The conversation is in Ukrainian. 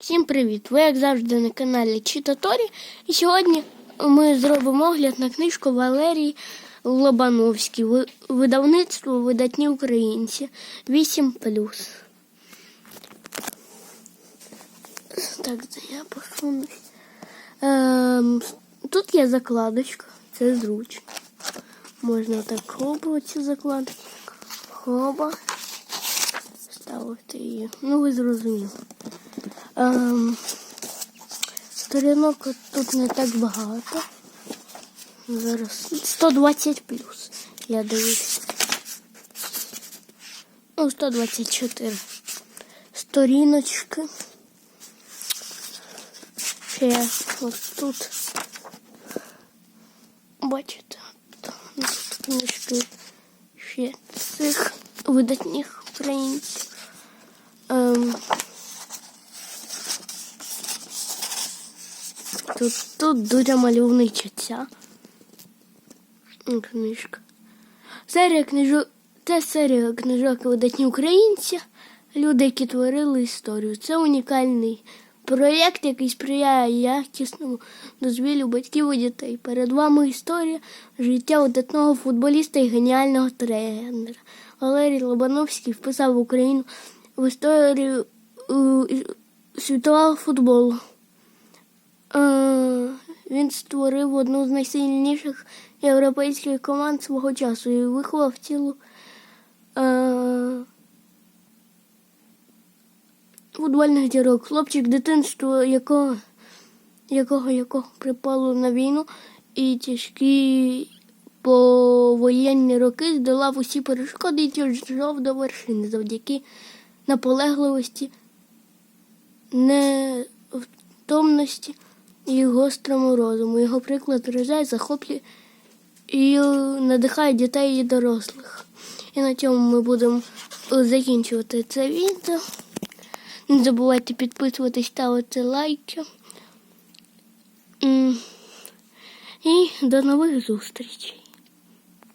Всім привіт! Ви, як завжди, на каналі Читаторі. І сьогодні ми зробимо огляд на книжку Валерії Лобановській. Видавництво Видатні українці 8 Так, я посунусь. Ем, тут є закладочка, це зручно. Можна так цю закладочку. Хоба. Ставити її. Ну, ви зрозуміли. Ем, сторінок тут не так багато. Зараз 120 плюс. Я дивлюсь. Ну, 124. Сторіночки. Ще ось тут. Бачите, тут книжки ще цих видатних українців. Ем, Тут, тут дуже мальовнича книжка. Серія книжок. Це серія книжок видатні українці, люди, які творили історію. Це унікальний проєкт, який сприяє якісному дозвіллю батьків і дітей. Перед вами історія життя видатного футболіста і геніального тренера. Валерій Лобановський вписав Україну в історію е, світового футболу. Е, Він створив одну з найсильніших європейських команд свого часу і виховав цілу е, футбольних дірок. Хлопчик дитинство, якого, якого, якого припало на війну і тяжкі повоєнні роки здолав усі перешкоди і дійшов до вершини завдяки наполегливості, невтомності і гострому розуму. Його приклад вражає, захоплює і надихає дітей і дорослих. І на цьому ми будемо закінчувати це відео. Не забувайте підписуватись, ставити лайки. І до нових зустрічей.